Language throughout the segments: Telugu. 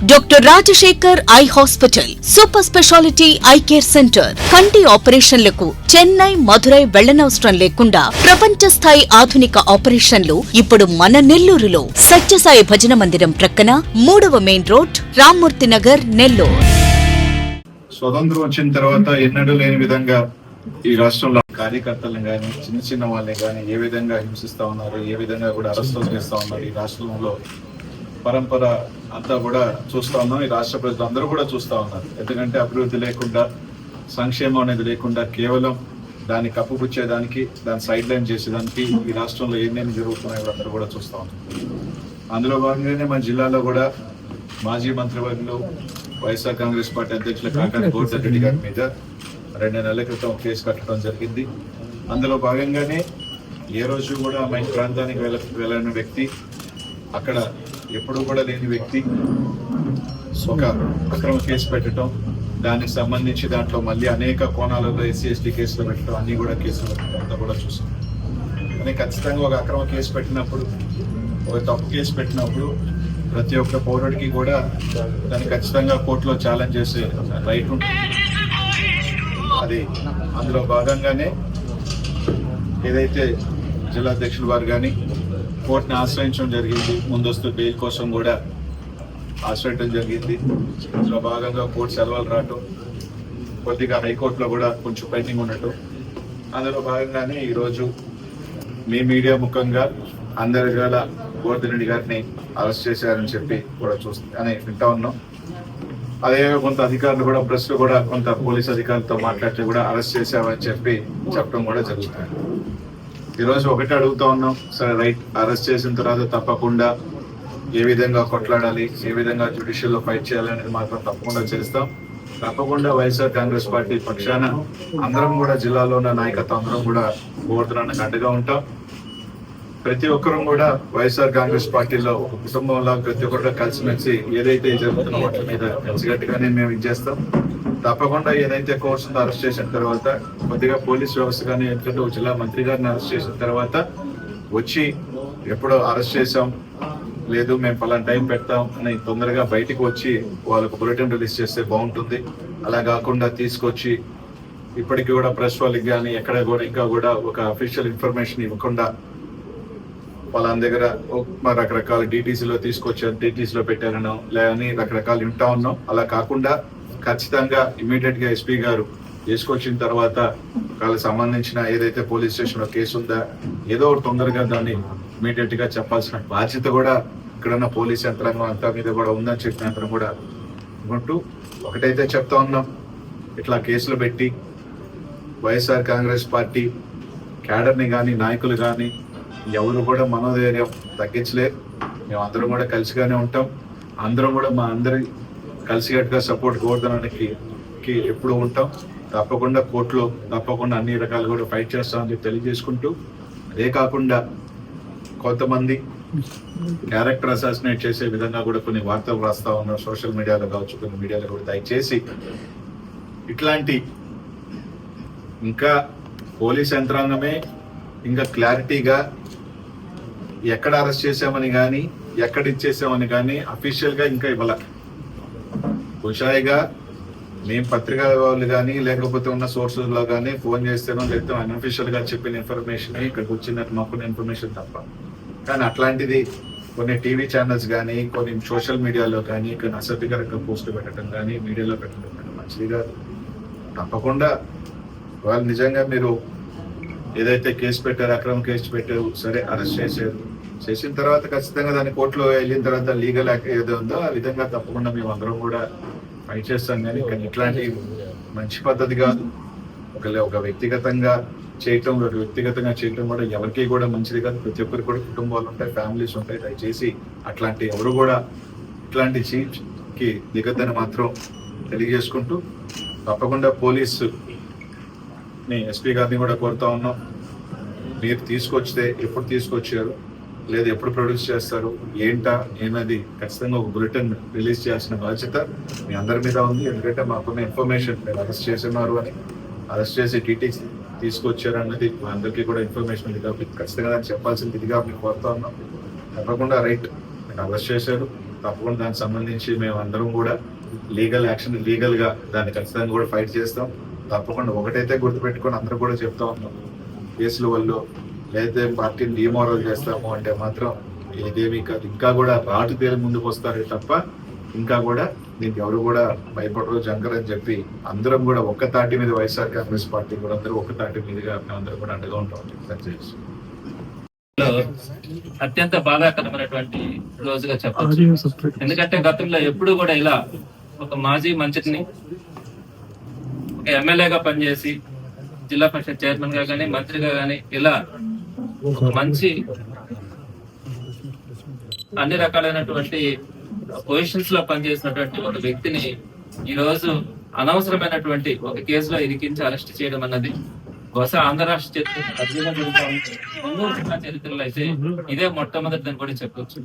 Doctor Rajasekhar eye hospital super speciality eye care centre కంటి ఆపరేషన్లకు చెన్నై మధురై వెళ్ళనవసరం లేకుండా ప్రపంచ స్థాయి ఆధునిక ఆపరేషన్లు ఇప్పుడు మన నెల్లూరులో సత్యసాయి భజన మందిరం ప్రక్కన మూడవ మెయిన్ రోడ్ రామ్మూర్తి నగర్ నెల్లూరు స్వతంత్రం వచ్చిన తర్వాత ఎన్నడూ లేని విధంగా ఈ రాష్ట్రంలో కార్యకర్తలను కానీ చిన్న చిన్న వాళ్ళని కానీ ఏ విధంగా హింసిస్తా ఉన్నారు ఏ విధంగా కూడా అరెస్టులు చేస్తా ఉన్నారు ఈ రాష్ట్రంలో పరంపర అంతా కూడా చూస్తూ ఉన్నాం. ఈ రాష్ట్ర ప్రజలు అందరూ కూడా చూస్తా ఉన్నారు. ఎందుకంటే అభివృద్ధి లేకుండా సంక్షేమం అనేది లేకుండా కేవలం దాన్ని కప్పుపుచ్చేదానికి దాన్ని సైడ్ లైన్ చేసేదానికి ఈ రాష్ట్రంలో ఏమేమి జరుగుతున్నాయో అందరూ కూడా చూస్తా ఉన్నారు. అందులో భాగంగానే మన జిల్లాలో కూడా మాజీ మంత్రివర్గులు వైఎస్ఆర్ కాంగ్రెస్ పార్టీ అధ్యక్షుల కాకాని గోవర్ధన్ గారి మీద రెండు నెలల క్రితం కేసు కట్టడం జరిగింది. అందులో భాగంగానే ఏ రోజు కూడా మా ప్రాంతానికి వెళ్ళ వెళ్ళని వ్యక్తి అక్కడ ఎప్పుడు కూడా లేని వ్యక్తి. ఒక అక్రమ కేసు పెట్టడం దానికి సంబంధించి దాంట్లో మళ్ళీ అనేక కోణాలలో ఎస్సీ ఎస్టీ కేసులు పెట్టడం అన్ని కూడా కేసులు పెట్టడం అంతా కూడా చూసాం. కానీ ఖచ్చితంగా ఒక అక్రమ కేసు పెట్టినప్పుడు ఒక తప్పు కేసు పెట్టినప్పుడు ప్రతి ఒక్క పౌరుడికి కూడా దాన్ని ఖచ్చితంగా కోర్టులో ఛాలెంజ్ చేసే రైట్ ఉంటుంది. అది అందులో భాగంగానే ఏదైతే జిల్లా అధ్యక్షులు వారు కానీ కోర్టుని ఆశ్రయించడం జరిగింది. ముందస్తు బెయిల్ కోసం కూడా ఆశ్రయించడం జరిగింది. ఇందులో భాగంగా కోర్టు సెలవులు రావటం కొద్దిగా హైకోర్టులో కూడా కొంచెం పెండింగ్ ఉండటం. అందులో భాగంగానే ఈరోజు మీ మీడియా ముఖంగా అందరి వేళ గోవర్ధన్ రెడ్డి గారిని అరెస్ట్ చేశారని చెప్పి కూడా చూస్తే అని వింటా ఉన్నాం. అదే కొంత అధికారులు కూడా ప్రెస్ కూడా కొంత పోలీస్ అధికారులతో మాట్లాడితే కూడా అరెస్ట్ చేశామని చెప్పి చెప్పడం కూడా జరుగుతుంది. ఈరోజు ఒకటి అడుగుతా ఉన్నాం. సరే రైట్ అరెస్ట్ చేసిన తర్వాత తప్పకుండా ఏ విధంగా కొట్లాడాలి ఏ విధంగా జ్యుడిషియల్లో ఫైట్ చేయాలి అనేది మాత్రం తప్పకుండా చేస్తాం. తప్పకుండా వైఎస్ఆర్ కాంగ్రెస్ పార్టీ పక్షాన అందరం కూడా జిల్లాలో ఉన్న నాయకత్వం అందరం కూడా గోవర్ధనానికి అండగా ఉంటాం. ప్రతి ఒక్కరూ కూడా వైఎస్ఆర్ కాంగ్రెస్ పార్టీలో ఒక కుటుంబంలో ప్రతి ఒక్కరు కలిసిమెలిసి ఏదైతే జరుగుతున్న వాటి మీద కలిసిగట్టుగానే మేము ఇచ్చేస్తాం తప్పకుండా ఏదైతే కోర్స్ ఉందో అరెస్ట్ చేసిన తర్వాత కొద్దిగా పోలీస్ వ్యవస్థ కానీ ఎందుకంటే ఒక జిల్లా మంత్రి గారిని అరెస్ట్ చేసిన తర్వాత వచ్చి ఎప్పుడో అరెస్ట్ చేసాం లేదు మేము పలానా టైం పెడతాం అని తొందరగా బయటికి వచ్చి వాళ్ళకు బులెటిన్ రిలీజ్ చేస్తే బాగుంటుంది. అలా కాకుండా తీసుకొచ్చి ఇప్పటికీ కూడా ప్రెస్ వాళ్ళకి కానీ ఎక్కడ కూడా ఇంకా కూడా ఒక అఫీషియల్ ఇన్ఫర్మేషన్ ఇవ్వకుండా వాళ్ళ దగ్గర రకరకాల డీటీసీలో తీసుకొచ్చారు డీటీసీలో పెట్టారనో లేదని రకరకాలు వింటా ఉన్నాం. అలా కాకుండా ఖచ్చితంగా ఇమీడియట్గా ఎస్పీ గారు తీసుకొచ్చిన తర్వాత వాళ్ళకి సంబంధించిన ఏదైతే పోలీస్ స్టేషన్లో కేసు ఉందా ఏదో ఒకటి తొందరగా దాన్ని ఇమీడియట్గా చెప్పాల్సిన బాధ్యత కూడా ఇక్కడున్న పోలీస్ యంత్రాంగం అంతా మీద కూడా ఉందని చెప్పిన యంత్రం కూడా అనుకుంటూ ఒకటైతే చెప్తా ఉన్నాం. ఇట్లా కేసులు పెట్టి వైఎస్ఆర్ కాంగ్రెస్ పార్టీ క్యాడర్ని కానీ నాయకులు కానీ ఎవరు కూడా మనోధైర్యం తగ్గించలేరు మేము అందరం కూడా కలిసిగానే ఉంటాం. అందరం కూడా మా అందరి కలిసికట్టుగా సపోర్ట్ గోవర్ధనానికి ఎప్పుడు ఉంటాం. తప్పకుండా కోర్టులో తప్పకుండా అన్ని రకాలు కూడా ఫైట్ చేస్తామని చెప్పి తెలియజేసుకుంటూ అదే కాకుండా కొంతమంది క్యారెక్టర్ అసాసినేట్ చేసే విధంగా కూడా కొన్ని వార్తలు రాస్తా ఉన్నారు. సోషల్ మీడియాలో కావచ్చు కొన్ని మీడియాలో కూడా దయచేసి ఇట్లాంటి ఇంకా పోలీస్ యంత్రాంగమే ఇంకా క్లారిటీగా ఎక్కడ అరెస్ట్ చేసామని కానీ ఎక్కడ ఇచ్చేసామని కానీ అఫీషియల్గా ఇంకా ఇవ్వాల. హుషాయిగా మేము పత్రికా వాళ్ళు కానీ లేకపోతే ఉన్న సోర్సెస్లో కానీ ఫోన్ చేస్తేనో లేకపోతే అన్అఫీషియల్గా చెప్పిన ఇన్ఫర్మేషన్ ఇక్కడికి వచ్చినట్టు మాకు ఇన్ఫర్మేషన్ తప్ప. కానీ అట్లాంటిది కొన్ని టీవీ ఛానల్స్ కానీ కొన్ని సోషల్ మీడియాలో కానీ కొన్ని అసభ్యకరంగా పోస్టులు పెట్టడం కానీ మీడియాలో పెట్టడం కానీ మంచిది కాదు. తప్పకుండా వాళ్ళు నిజంగా మీరు ఏదైతే కేసు పెట్టారు అక్రమ కేసు పెట్టారు సరే అరెస్ట్ చేశారు. చేసిన తర్వాత ఖచ్చితంగా దాన్ని కోర్టులో వెళ్ళిన తర్వాత లీగల్ ఏదో ఉందో ఆ విధంగా తప్పకుండా మేము అందరం కూడా ఫైట్ చేస్తాం కానీ కానీ ఇట్లాంటి మంచి పద్ధతి కాదు. ఒక ఒక వ్యక్తిగతంగా చేయటం ఒక వ్యక్తిగతంగా చేయటం కూడా ఎవరికి కూడా మంచిది కాదు. ప్రతి ఒక్కరికి కూడా కుటుంబాలు ఉంటాయి ఫ్యామిలీస్ ఉంటాయి. దయచేసి అట్లాంటి ఎవరు కూడా ఇట్లాంటి కి దిగద్దని మాత్రం తెలియజేసుకుంటూ తప్పకుండా పోలీసు ని ఎస్పీ గారిని కూడా కోరుతా ఉన్నాం. మీరు తీసుకొచ్చితే ఎప్పుడు తీసుకొచ్చారు? లేదు ఎప్పుడు ప్రొడ్యూస్ చేస్తారు ఏంటా ఏమది ఖచ్చితంగా ఒక బులెటిన్ రిలీజ్ చేయాల్సిన బాధ్యత మీ అందరి మీద ఉంది. ఎందుకంటే మాకున్న ఇన్ఫర్మేషన్ మీరు అరెస్ట్ చేస్తున్నారు అని అరెస్ట్ చేసి టీటీ తీసుకొచ్చారు అన్నది మా అందరికీ కూడా ఇన్ఫర్మేషన్ ఉంది కాబట్టి ఖచ్చితంగా దాన్ని చెప్పాల్సింది ఇదిగా మీకు కోరుతా ఉన్నాం. తప్పకుండా రైట్ మీరు అరెస్ట్ చేశారు. తప్పకుండా దానికి సంబంధించి మేము అందరం కూడా లీగల్ యాక్షన్ లీగల్గా దాన్ని ఖచ్చితంగా కూడా ఫైట్ చేస్తాం. తప్పకుండా ఒకటైతే గుర్తుపెట్టుకొని అందరూ కూడా చెప్తా ఉన్నాం. కేసులు వల్ల లేదా పార్టీని డిమోరల్ చేస్తాము అంటే మాత్రం ఇదేమి కాదు. ఇంకా కూడా రాటు తేలి ముందుకు వస్తారు తప్ప ఇంకా కూడా దీనికి ఎవరు కూడా భయపడరు జంకరని చెప్పి అందరం కూడా ఒక్క తాటి మీద వైఎస్ఆర్ కాంగ్రెస్ పార్టీ కూడా అందరూ ఒక్క తాటి మీదుగా మేమందరం కూడా అండగా ఉంటాం అత్యంత బాధాకరమైనటువంటి రోజుగా చెప్పచ్చు. ఎందుకంటే గతంలో ఎప్పుడు కూడా ఇలా ఒక మాజీ మంత్రిని ఒక ఎమ్మెల్యేగా పనిచేసి జిల్లా పరిషత్ చైర్మన్గా గానీ మంత్రిగా గానీ ఇలా ఒక మంచి అన్ని రకాలైనటువంటి పొజిషన్స్లో పనిచేసినటువంటి ఒక వ్యక్తిని ఈ రోజు అనవసరమైనటువంటి ఒక కేసులో ఇరికించి అరెస్ట్ చేయడం అన్నది బహుశా ఆంధ్ర రాష్ట్ర చరిత్ర చరిత్రలో అయితే ఇదే మొట్టమొదటి అని కూడా చెప్పొచ్చు.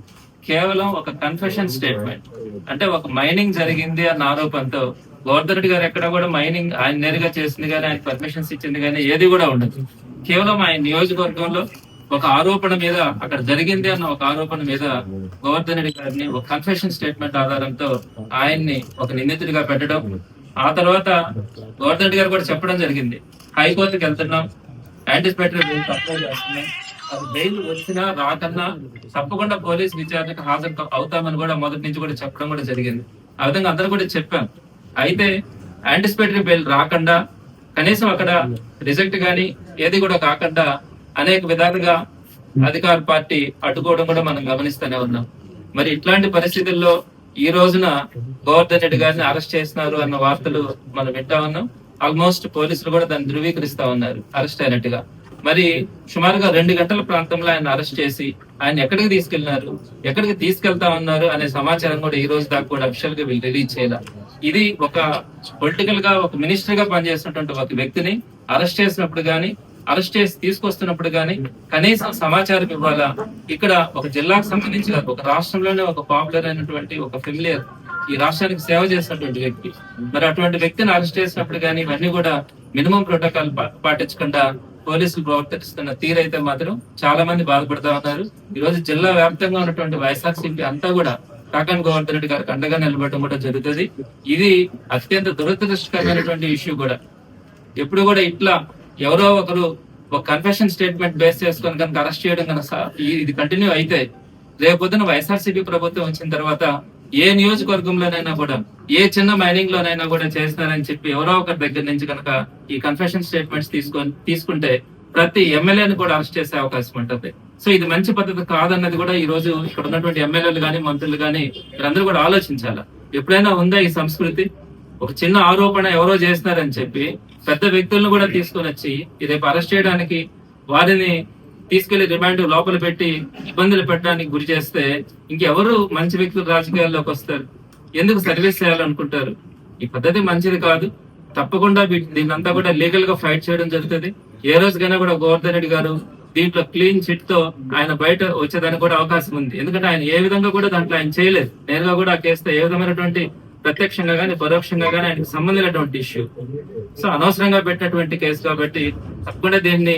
కేవలం ఒక కన్ఫెషన్ స్టేట్మెంట్ అంటే ఒక మైనింగ్ జరిగింది అన్న ఆరోపణతో గోవర్ధన్ రెడ్డి గారు ఎక్కడ కూడా మైనింగ్ ఆయన నేరుగా చేసింది కానీ ఆయన పర్మిషన్స్ ఇచ్చింది కానీ ఏది కూడా ఉండదు. కేవలం ఆయన నియోజకవర్గంలో ఒక ఆరోపణ మీద అక్కడ జరిగింది అన్న ఒక ఆరోపణ మీద గోవర్ధన్ రెడ్డి గారిని ఒక కన్ఫెషన్ స్టేట్మెంట్ ఆధారంతో ఆయన్ని ఒక నిందితుడిగా పెట్టడం ఆ తర్వాత గోవర్ధన్ రెడ్డి గారు కూడా చెప్పడం జరిగింది. హైకోర్టుకి వెళ్తున్నాం యాంటిసిపేటరీ బెయిల్ అప్లై చేస్తున్నాం. అది బెయిల్ వచ్చినా రాకన్నా తప్పకుండా పోలీస్ విచారణకు హాజరు అవుతామని కూడా మొదటి నుంచి కూడా చెప్పడం కూడా జరిగింది. ఆ విధంగా అందరూ కూడా చెప్పాం. అయితే యాంటిసిపేటరీ బెయిల్ రాకుండా కనీసం అక్కడ రిజెక్ట్ గాని ఏది కూడా కాకుండా అనేక విధాలుగా అధికార పార్టీ అడ్డుకోవడం కూడా మనం గమనిస్తూనే ఉన్నాం. మరి ఇట్లాంటి పరిస్థితుల్లో ఈ రోజున గోవర్ధన్ రెడ్డి గారిని అరెస్ట్ చేస్తున్నారు అన్న వార్తలు మనం వింటా ఉన్నాం. ఆల్మోస్ట్ పోలీసులు కూడా దాన్ని ధృవీకరిస్తా ఉన్నారు అరెస్ట్ అయినట్టుగా. మరి సుమారుగా రెండు గంటల ప్రాంతంలో ఆయన అరెస్ట్ చేసి ఆయన ఎక్కడికి తీసుకెళ్ళినారు ఎక్కడికి తీసుకెళ్తా ఉన్నారు అనే సమాచారం కూడా ఈ రోజు దాకా కూడా అఫీషియల్గా వీళ్ళు రిలీజ్ చేయాల. ఇది ఒక పొలిటికల్గా ఒక మినిస్టర్గా పనిచేసినటువంటి ఒక వ్యక్తిని అరెస్ట్ చేసినప్పుడు గానీ అరెస్ట్ చేసి తీసుకొస్తున్నప్పుడు కానీ కనీసం సమాచారం ఇవ్వాలా? ఇక్కడ ఒక జిల్లాకు సంబంధించి ఒక రాష్ట్రంలోనే ఒక పాపులర్ అయినటువంటి ఒక ఫెమిలియర్ ఈ రాష్ట్రానికి సేవ చేసినటువంటి వ్యక్తి. మరి అటువంటి వ్యక్తిని అరెస్ట్ చేసినప్పుడు కానీ ఇవన్నీ కూడా మినిమం ప్రోటోకాల్ పాటించకుండా పోలీసులు ప్రవర్తిస్తున్న తీరైతే మాత్రం చాలా మంది బాధపడతా ఉన్నారు. ఈ రోజు జిల్లా వ్యాప్తంగా ఉన్నటువంటి వైఎస్ఆర్సీపీ అంతా కూడా కాకాన్ గోవర్ధన్ రెడ్డి గారికి అండగా నిలబడటం కూడా జరుగుతుంది. ఇది అత్యంత దురదృష్టకరమైనటువంటి ఇష్యూ కూడా. ఎప్పుడు కూడా ఇట్లా ఎవరో ఒకరు ఒక కన్ఫెషన్ స్టేట్మెంట్ బేస్ చేసుకొని కనుక అరెస్ట్ చేయడం కనుక ఇది కంటిన్యూ అయితే రేపొద్దున వైఎస్ఆర్సీపీ ప్రభుత్వం వచ్చిన తర్వాత ఏ నియోజకవర్గంలోనైనా కూడా ఏ చిన్న మైనింగ్ లోనైనా కూడా చేస్తారని చెప్పి ఎవరో ఒకరి దగ్గర నుంచి కనుక ఈ కన్ఫెషన్ స్టేట్మెంట్స్ తీసుకొని తీసుకుంటే ప్రతి ఎమ్మెల్యేని కూడా అరెస్ట్ చేసే అవకాశం ఉంటుంది. సో ఇది మంచి పద్ధతి కాదన్నది కూడా ఈ రోజు ఇక్కడ ఉన్నటువంటి ఎమ్మెల్యేలు కానీ మంత్రులు కానీ వీరందరూ కూడా ఆలోచించాలి. ఎప్పుడైనా ఉందా ఈ సంస్కృతి? ఒక చిన్న ఆరోపణ ఎవరో చేస్తున్నారని చెప్పి పెద్ద వ్యక్తులను కూడా తీసుకొని వచ్చి రేపు అరెస్ట్ చేయడానికి వారిని తీసుకెళ్ళి రిమాండ్ లోపల పెట్టి ఇబ్బందులు పెట్టడానికి గురి చేస్తే ఇంకెవరు మంచి వ్యక్తులు రాజకీయాల్లోకి వస్తారు? ఎందుకు సర్వీస్ చేయాలనుకుంటారు? ఈ పద్ధతి మంచిది కాదు. తప్పకుండా దీన్నంతా కూడా లీగల్గా ఫైట్ చేయడం జరుగుతుంది. ఏ రోజుకైనా కూడా గోవర్ధన్ రెడ్డి గారు దీంట్లో క్లీన్ చిట్తో ఆయన బయట వచ్చేదానికి కూడా అవకాశం ఉంది. ఎందుకంటే ఆయన ఏ విధంగా కూడా దాంట్లో ఆయన చేయలేదు. నేరుగా కూడా ఆ కేసుతో ఏ విధమైనటువంటి ప్రత్యక్షంగా కానీ పరోక్షంగా కానీ ఆయనకు సంబంధించినటువంటి ఇష్యూ సో అనవసరంగా పెట్టినటువంటి కేసు కాబట్టి తప్పకుండా దీన్ని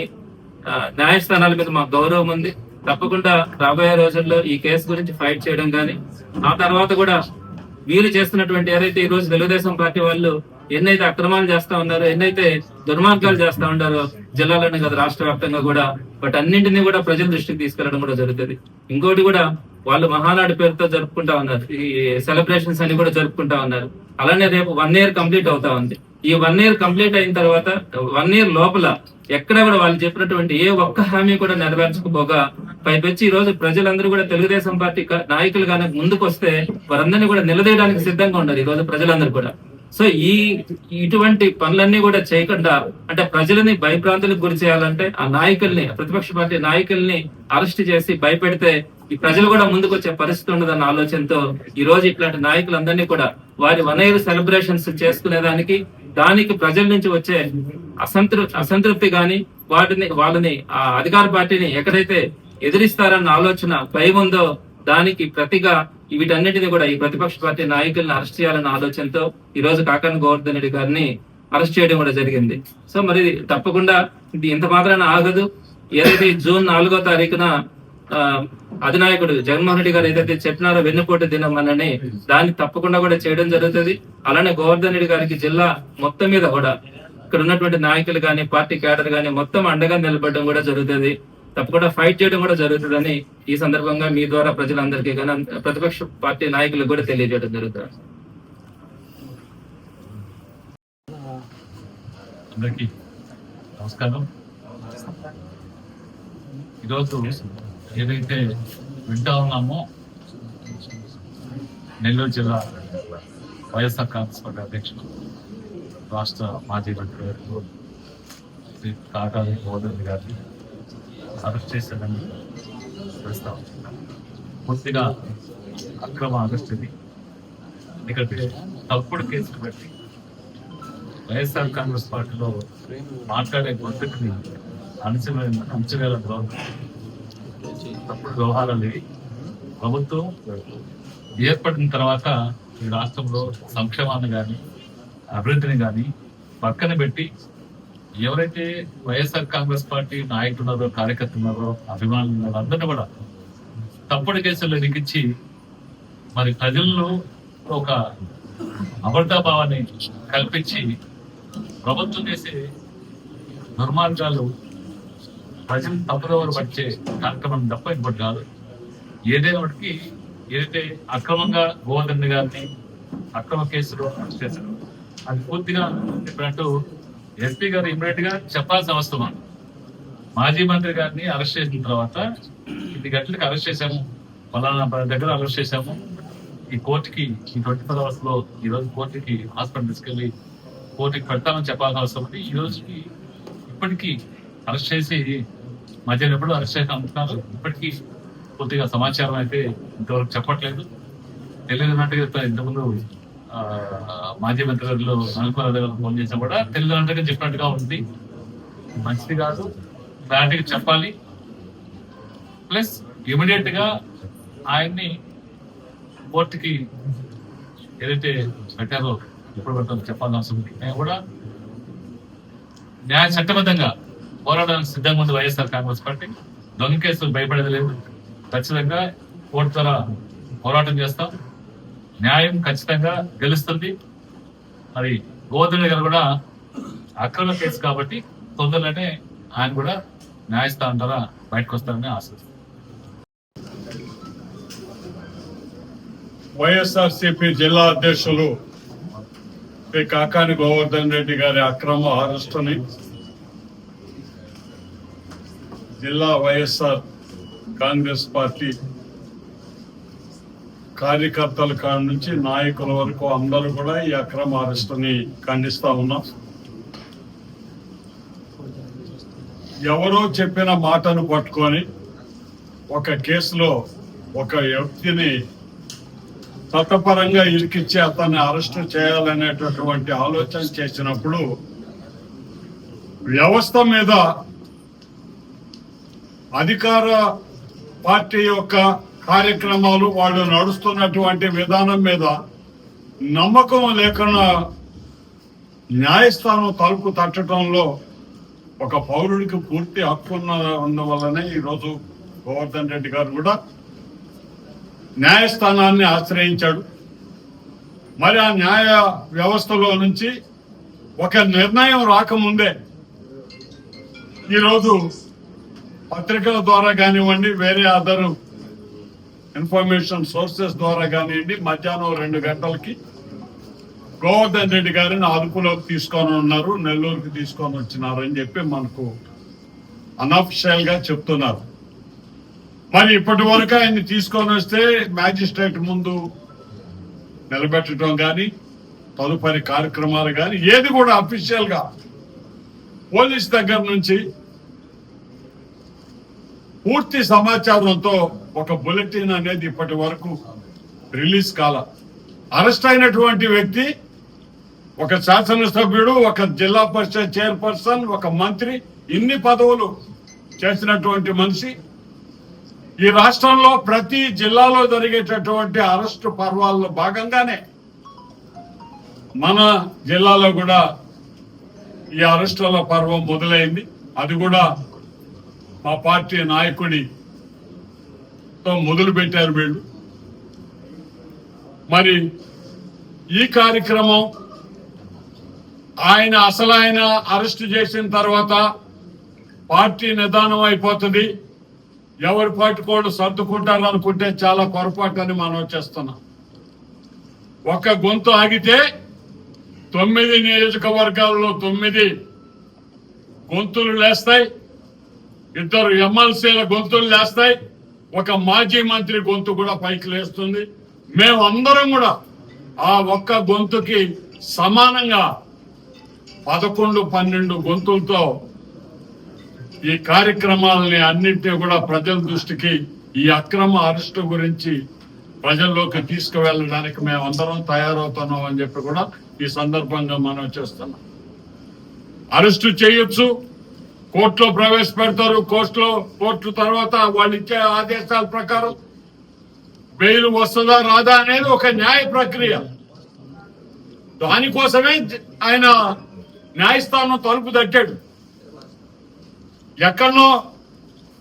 ఆ, న్యాయస్థానాల మీద మాకు గౌరవం ఉంది. తప్పకుండా రాబోయే రోజుల్లో ఈ కేసు గురించి ఫైట్ చేయడం కానీ ఆ తర్వాత కూడా వీరు చేస్తున్నటువంటి ఏదైతే ఈ రోజు తెలుగుదేశం పార్టీ వాళ్ళు ఎన్నైతే అక్రమాలు చేస్తా ఉన్నారో ఎన్నైతే దుర్మార్గాలు చేస్తా ఉన్నారో జిల్లాలోనే కదా రాష్ట్ర వ్యాప్తంగా కూడా వాటి అన్నింటినీ కూడా ప్రజల దృష్టికి తీసుకెళ్ళడం కూడా జరుగుతుంది. ఇంకోటి కూడా వాళ్ళు మహానాడు పేరుతో జరుపుకుంటా ఉన్నారు. ఈ సెలబ్రేషన్స్ అన్ని కూడా జరుపుకుంటా ఉన్నారు. అలానే రేపు వన్ ఇయర్ కంప్లీట్ అవుతా ఉంది. ఈ వన్ ఇయర్ కంప్లీట్ అయిన తర్వాత వన్ ఇయర్ లోపల ఎక్కడ కూడా వాళ్ళు చెప్పినటువంటి ఏ ఒక్క హామీ కూడా నెరవేర్చకపోగా పైపెచ్చి ఈ రోజు ప్రజలందరూ కూడా తెలుగుదేశం పార్టీ నాయకులు కానీ ముందుకు వస్తే వారందరినీ కూడా నిలదీయడానికి సిద్ధంగా ఉన్నారు ఈ రోజు ప్రజలందరూ కూడా. సో ఈ ఇటువంటి పనులన్నీ కూడా చేయకుండా అంటే ప్రజలని భయభ్రాంతులకు గురి చేయాలంటే ఆ నాయకుల్ని ప్రతిపక్ష పార్టీ నాయకుల్ని అరెస్ట్ చేసి భయపెడితే ఈ ప్రజలు కూడా ముందుకు వచ్చే పరిస్థితి ఉండదన్న ఆలోచనతో ఈ రోజు ఇట్లాంటి నాయకులందరినీ కూడా వారి వన్ ఇయర్ సెలబ్రేషన్స్ చేసుకునేదానికి దానికి ప్రజల నుంచి వచ్చే అసంతృ అసంతృప్తి గాని వాటిని వాళ్ళని ఆ అధికార పార్టీని ఎక్కడైతే ఎదిరిస్తారన్న ఆలోచన భయం ఉందో దానికి ప్రతిగా వీటన్నిటిని కూడా ఈ ప్రతిపక్ష పార్టీ నాయకులను అరెస్ట్ చేయాలన్న ఆలోచనతో ఈ రోజు కాకాని గోవర్ధన్ రెడ్డి గారిని అరెస్ట్ చేయడం కూడా జరిగింది. సో మరి తప్పకుండా ఇది ఇంత మాత్రాన ఆగదు. ఏదైతే జూన్ నాలుగో తారీఖున ఆ, అధినాయకుడు జగన్మోహన్ రెడ్డి గారు ఏదైతే చెప్పినారో వెన్నుపోటు దినం అనని దాన్ని తప్పకుండా కూడా చేయడం జరుగుతుంది. అలానే గోవర్ధన్ రెడ్డి గారికి జిల్లా మొత్తం మీద కూడా ఇక్కడ ఉన్నటువంటి నాయకులు కానీ పార్టీ క్యాడర్ కానీ మొత్తం అండగా నిలబడడం కూడా జరుగుతుంది. తప్పకుండా ఫైట్ చేయడం కూడా జరుగుతుందని ఈ సందర్భంగా మీ ద్వారా ప్రజలందరికీ కానీ ప్రతిపక్ష పార్టీ నాయకులకు కూడా తెలియజేయడం జరుగుతుంది. అందరికీ నమస్కారం. ఈరోజు ఏదైతే వింటా ఉన్నామో నెల్లూరు జిల్లా వైఎస్ఆర్ కాంగ్రెస్ పార్టీ అధ్యక్షుడు రాష్ట్ర మాజీ మంత్రి గారు కాకాని గారిని అరెస్ట్ చేశాడని తెలుస్తా పూర్తిగా అక్రమ అరెస్ట్ ఇది. ఎందుకంటే తప్పుడు కేసులు పెట్టి వైఎస్ఆర్ కాంగ్రెస్ పార్టీలో మాట్లాడే గొంతుకుని అణచివే అణచివేల తప్పుడు వ్యవహారాలు ఇవి. ప్రభుత్వం ఏర్పడిన తర్వాత ఈ రాష్ట్రంలో సంక్షేమాన్ని కానీ అభివృద్ధిని కానీ పక్కన పెట్టి ఎవరైతే వైఎస్ఆర్ కాంగ్రెస్ పార్టీ నాయకులు ఉన్నారో కార్యకర్తలు ఉన్నారో అభిమానులు ఉన్నారో అందరినీ కూడా తప్పుడు కేసుల్లో ఇరికించి మరి ప్రజల్లో ఒక అబద్ధాభావాన్ని కల్పించి ప్రభుత్వం చేసే దుర్మార్గాలు ప్రజలు తప్పుదోవలు పట్టే కార్యక్రమం తప్ప ఇంకోటి కాదు. ఏదైనా ఒకటికి ఏదైతే అక్రమంగా గోవర్ధన్ గారిని అక్రమ కేసులో అరెస్ట్ చేశారు అది పూర్తిగా చెప్పినట్టు ఎస్పీ గారు ఇమీడియట్గా చెప్పాల్సిన అవసరం మాజీ మంత్రి గారిని అరెస్ట్ చేసిన తర్వాత ఇది గంటలకు అరెస్ట్ చేశాము. ఫలానా దగ్గర అరెస్ట్ చేశాము. ఈ కోర్టుకి ఈ ట్వంటీ ఫోర్ అవర్స్లో ఈ రోజు కోర్టుకి హాస్పిటల్ తీసుకెళ్ళి కోర్టుకి పెడతామని చెప్పాల్సిన అవసరం ఉంది. ఈ రోజుకి ఇప్పటికీ అరెస్ట్ చేసి మధ్యాహ్నం ఎప్పుడు అరెస్ట్ చేసి అమ్ముతున్నారు. ఇప్పటికీ పూర్తిగా సమాచారం అయితే ఇంతవరకు చెప్పట్లేదు. తెలియనట్టుగా ఇంతకుముందు మాజీ మంత్రి గారు నలుగురు దగ్గర ఫోన్ చేసినా కూడా తెలియనట్టుగా చెప్పినట్టుగా ఉంది. మంచిది కాదు. క్లారిటీగా చెప్పాలి. ప్లస్ ఇమీడియట్గా ఆయన్ని కోర్టుకి ఏదైతే పెట్టారో ఎప్పుడు పెట్టాలో చెప్పాల్సిన అవసరం ఉంది. నేను కూడా న్యాయ చట్టబద్ధంగా పోరాటానికి సిద్ధంగా ఉంది వైఎస్ఆర్ కాంగ్రెస్ పార్టీ. దొంగ కేసులు భయపడేది లేదు. ఖచ్చితంగా కోర్టు ద్వారా పోరాటం చేస్తాం. న్యాయం ఖచ్చితంగా గెలుస్తుంది. మరి గోవర్ధన్ గారు కూడా అక్రమ కేసు కాబట్టి తొందరలోనే ఆయన కూడా న్యాయస్థానం ద్వారా బయటకు వస్తారని వైఎస్ఆర్ వైఎస్ఆర్సిపి జిల్లా అధ్యక్షులు శ్రీ కాకాని గోవర్ధన్ రెడ్డి గారి అక్రమ అరెస్టుని జిల్లా వైఎస్ఆర్ కాంగ్రెస్ పార్టీ కార్యకర్తల కాడ నుంచి నాయకుల వరకు అందరూ కూడా ఈ అక్రమ అరెస్టుని ఖండిస్తా ఉన్నాం. ఎవరో చెప్పిన మాటను పట్టుకొని ఒక కేసులో ఒక వ్యక్తిని చట్టపరంగా ఇరికిచ్చి అతన్ని అరెస్టు చేయాలనేటటువంటి ఆలోచన చేసినప్పుడు వ్యవస్థ మీద అధికార పార్టీ యొక్క కార్యక్రమాలు వాళ్ళు నడుస్తున్నటువంటి విధానం మీద నమ్మకం లేకుండా న్యాయస్థానం తలుపు తట్టడంలో ఒక పౌరుడికి పూర్తి హక్కు ఉన్న ఉన్నవల్లనే ఈరోజు గోవర్ధన్ రెడ్డి గారు కూడా న్యాయస్థానాన్ని ఆశ్రయించాడు. మరి ఆ న్యాయ వ్యవస్థలో నుంచి ఒక నిర్ణయం రాకముందే ఈరోజు పత్రికల ద్వారా కానివ్వండి వేరే అదరు ఇన్ఫర్మేషన్ సోర్సెస్ ద్వారా కానివ్వండి మధ్యాహ్నం రెండు గంటలకి గోవర్ధన్ రెడ్డి గారిని అదుపులోకి తీసుకొని ఉన్నారు నెల్లూరుకి తీసుకొని వచ్చినారు అని చెప్పి మనకు అన్అఫిషియల్గా చెప్తున్నారు. మరి ఇప్పటి వరకు ఆయన్ని తీసుకొని వస్తే మ్యాజిస్ట్రేట్ ముందు నిలబెట్టడం కానీ తదుపరి కార్యక్రమాలు కానీ ఏది కూడా అఫీషియల్గా పోలీస్ దగ్గర నుంచి పూర్తి సమాచారంతో ఒక బులెటిన్ అనేది ఇప్పటి వరకు రిలీజ్ కాల. అరెస్ట్ అయినటువంటి వ్యక్తి ఒక శాసనసభ్యుడు ఒక జిల్లా పరిషత్ చైర్పర్సన్ ఒక మంత్రి ఇన్ని పదవులు చేసినటువంటి మనిషి. ఈ రాష్ట్రంలో ప్రతి జిల్లాలో జరిగేటటువంటి అరెస్టు పర్వాల్లో భాగంగానే మన జిల్లాలో కూడా ఈ అరెస్టుల పర్వం మొదలైంది. అది కూడా మా పార్టీ నాయకుడి మొదలు పెట్టారు వీళ్ళు. మరి ఈ కార్యక్రమం ఆయన అసలు ఆయన అరెస్ట్ చేసిన తర్వాత పార్టీ నిదానం అయిపోతుంది. ఎవరి పార్టీ కూడా సర్దుకుంటారు అనుకుంటే చాలా పొరపాటు అని మనం చేస్తున్నాం. ఒక గొంతు ఆగితే తొమ్మిది నియోజకవర్గాల్లో తొమ్మిది గొంతులు లేస్తాయి. ఇద్దరు ఎమ్మెల్సీల గొంతులు లేస్తాయి. ఒక మాజీ మంత్రి గొంతు కూడా పైకి లేస్తుంది. మేమందరం కూడా ఆ ఒక్క గొంతుకి సమానంగా పదకొండు పన్నెండు గొంతులతో ఈ కార్యక్రమాలని అన్నింటినీ కూడా ప్రజల దృష్టికి ఈ అక్రమ అరెస్టు గురించి ప్రజల్లోకి తీసుకువెళ్ళడానికి మేము అందరం తయారవుతున్నాం అని చెప్పి కూడా ఈ సందర్భంగా మనం చేస్తున్నాం. అరెస్టు చేయొచ్చు కోర్టులో ప్రవేశపెడతారు. కోర్టులో కోర్టు తర్వాత వాళ్ళు ఇచ్చే ఆదేశాల ప్రకారం బెయిల్ వస్తుందా రాదా అనేది ఒక న్యాయ ప్రక్రియ. దానికోసమే ఆయన న్యాయస్థానం తలుపు తట్టాడు. ఎక్కడనో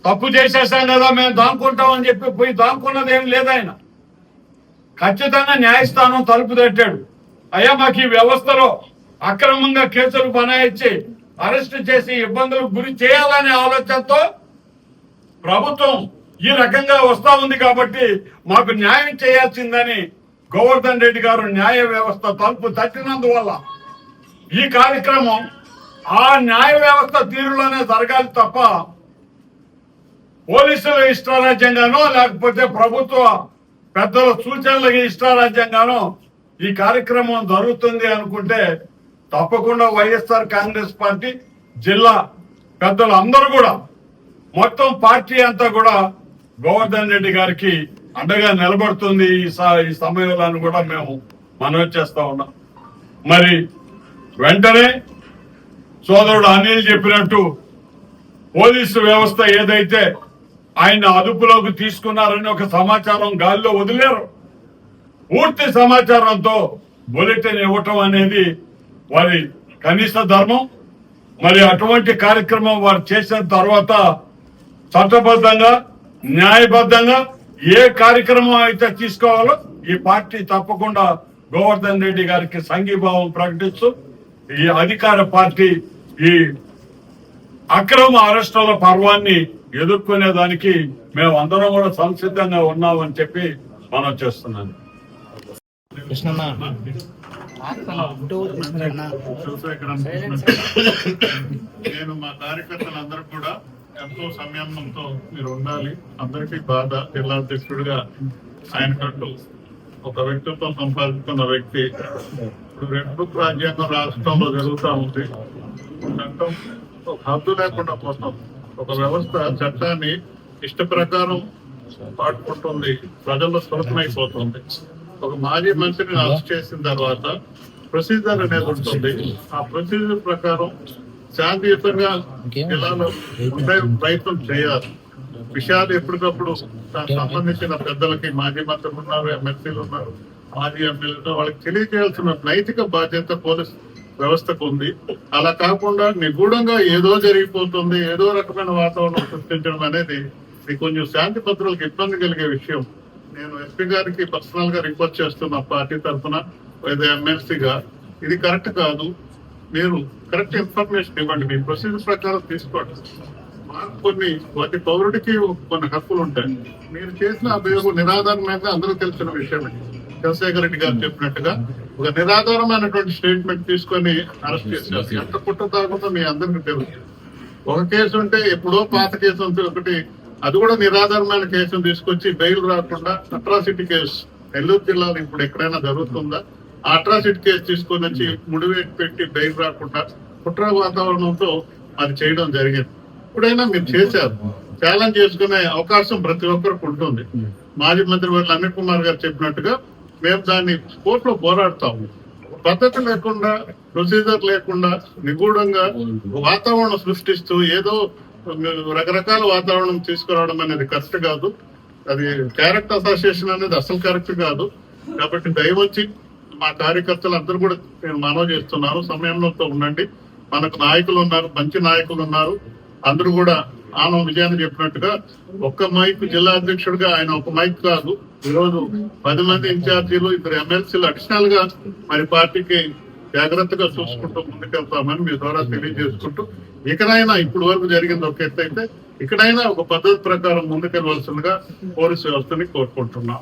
తప్పు చేసేసాం కదా మేము దానుకుంటామని చెప్పి పోయి దానుకున్నది ఏం లేదు ఆయన. ఖచ్చితంగా న్యాయస్థానం తలుపు తట్టాడు. అయ్యా మాకు ఈ వ్యవస్థలో అక్రమంగా కేసులు బనాయించి అరెస్ట్ చేసి ఇబ్బందులకు గురి చేయాలనే ఆలోచనతో ప్రభుత్వం ఈ రకంగా వస్తా ఉంది కాబట్టి మాకు న్యాయం చేయాల్సిందని గోవర్ధన్ రెడ్డి గారు న్యాయ వ్యవస్థ తలుపు తట్టినందువల్ల ఈ కార్యక్రమం ఆ న్యాయ వ్యవస్థ తీరులోనే జరగాలి తప్ప పోలీసుల ఇష్టారాజ్యంగానో లేకపోతే ప్రభుత్వ పెద్దల సూచనలకి ఇష్టారాజ్యంగానో ఈ కార్యక్రమం జరుగుతుంది అనుకుంటే తప్పకుండా వైఎస్ఆర్ కాంగ్రెస్ పార్టీ జిల్లా పెద్దలు అందరూ కూడా మొత్తం పార్టీ అంతా కూడా గోవర్ధన్ రెడ్డి గారికి అండగా నిలబడుతుంది ఈ స- ఈ సమయంలో కూడా మేము మనవి చేస్తా ఉన్నాం. మరి వెంటనే సోదరుడు అనిల్ చెప్పినట్టు పోలీసు వ్యవస్థ ఏదైతే ఆయన అదుపులోకి తీసుకున్నారని ఒక సమాచారం గాల్లో వదిలేరు. పూర్తి సమాచారంతో బులెటిన్ ఇవ్వటం అనేది వారి కనీస ధర్మం మరి అటువంటి కార్యక్రమం వారు చేసిన తర్వాత చట్టబద్ధంగా న్యాయబద్ధంగా ఏ కార్యక్రమం అయితే తీసుకోవాలో ఈ పార్టీ తప్పకుండా గోవర్ధన్ రెడ్డి గారికి సంఘీభావం ప్రకటిస్తూ ఈ అధికార పార్టీ ఈ అక్రమ అరెస్టుల పర్వాన్ని ఎదుర్కొనే దానికి మేము అందరం కూడా సంసిద్ధంగా ఉన్నామని చెప్పి మనం చేస్తున్నాను. నేను మా కార్యకర్తలందరూ కూడా ఎంతో సంయమనంతో మీరు ఉండాలి. అందరికీ బాధ జిల్లా అధ్యక్షుడిగా ఆయనకంటూ ఒక వ్యక్తిత్వం సంపాదించుకున్న వ్యక్తి. ఇప్పుడు రెండు రాజ్యాంగం రాష్ట్రంలో జరుగుతూ ఉంది. చట్టం ఒక హద్దు లేకుండా పోతాం. ఒక వ్యవస్థ చట్టాన్ని ఇష్ట ప్రకారం పాడుకుంటుంది ప్రజల్లో సులభమైపోతుంది ఒక మాజీ మంత్రిని అరెస్ట్ చేసిన తర్వాత ప్రొసీజర్ అనేది ఉంటుంది. ఆ ప్రొసీజర్ ప్రకారం శాంతియుతంగా జిల్లాలో ఉండే ప్రయత్నం చేయాలి. విషయాలు ఎప్పటికప్పుడు దానికి సంబంధించిన పెద్దలకి మాజీ మంత్రులు ఉన్నారు ఎమ్మెల్సీలు ఉన్నారు మాజీ ఎమ్మెల్యేలు వాళ్ళకి తెలియజేయాల్సిన నైతిక బాధ్యత పోలీస్ వ్యవస్థకు ఉంది. అలా కాకుండా నిగూఢంగా ఏదో జరిగిపోతుంది ఏదో రకమైన వాతావరణం సృష్టించడం అనేది కొంచెం శాంతి భద్రతలకు ఇబ్బంది కలిగే విషయం. నేను ఎస్పీ గారికి పర్సనల్గా రిక్వెస్ట్ చేస్తున్నా పార్టీ తరఫున ఎమ్మెల్సీగా ఇది కరెక్ట్ కాదు. మీరు కరెక్ట్ ఇన్ఫర్మేషన్ ఇవ్వండి. మీ ప్రొసీజర్ ప్రకారం తీసుకోండి. మాకు కొన్ని ప్రతి పౌరుడికి కొన్ని హక్కులు ఉంటాయి. మీరు చేసిన అభియోగం నిరాధారమైన అందరూ తెలిసిన విషయమే. చంద్రశేఖర రెడ్డి గారు చెప్పినట్టుగా ఒక నిరాధారమైనటువంటి స్టేట్మెంట్ తీసుకొని అరెస్ట్ చేశారు. ఎంత పుట్ట తాగుతుందో మీ అందరికీ తెలుసు. ఒక కేసు ఉంటే ఎప్పుడో పాత కేసు ఒకటి అది కూడా నిరాధారమైన కేసును తీసుకొచ్చి బెయిల్ రాకుండా అట్రాసిటీ కేసు నెల్లూరు జిల్లాలో ఇప్పుడు ఎక్కడైనా జరుగుతుందా? అట్రాసిటీ కేసు తీసుకొని వచ్చి ముడివేటి పెట్టి బెయిల్ రాకుండా కుట్ర వాతావరణంతో అది చేయడం జరిగింది. ఇప్పుడైనా మీరు చేశారు. ఛాలెంజ్ చేసుకునే అవకాశం ప్రతి ఒక్కరికి ఉంటుంది. మాజీ మంత్రి వర్లు అనిల్ కుమార్ గారు చెప్పినట్టుగా మేము దాన్ని కోర్టులో పోరాడతాము. పద్ధతి లేకుండా ప్రొసీజర్ లేకుండా నిగూఢంగా వాతావరణం సృష్టిస్తూ ఏదో రకరకాల వాతావరణం తీసుకురావడం అనేది కరెక్ట్ కాదు. అది క్యారెక్టర్ అసోసియేషన్ అనేది అసలు కరెక్ట్ కాదు. కాబట్టి దయవచ్చి మా కార్యకర్తలు అందరూ కూడా నేను మనవి చేస్తున్నాను. సమయంలో ఉండండి. మనకు నాయకులు ఉన్నారు మంచి నాయకులు ఉన్నారు. అందరూ కూడా ఆనం విజయాన్ని చెప్పినట్టుగా ఒక్క మైక్ జిల్లా అధ్యక్షుడిగా ఆయన ఒక మైక్ కాదు. ఈరోజు పది మంది ఇన్ఛార్జీలు ఇద్దరు ఎమ్మెల్సీలు అడిషనల్గా మరి పార్టీకి జాగ్రత్తగా చూసుకుంటూ ముందుకెళ్తామని మీ ద్వారా తెలియజేసుకుంటూ ఇకనైనా ఇప్పుడు వరకు జరిగింది ఒక ఎత్తు అయితే ఇక్కడైనా ఒక పద్ధతి ప్రకారం ముందుకెళ్ళవలసిందిగా పోలీసు వ్యవస్థని కోరుకుంటున్నాం.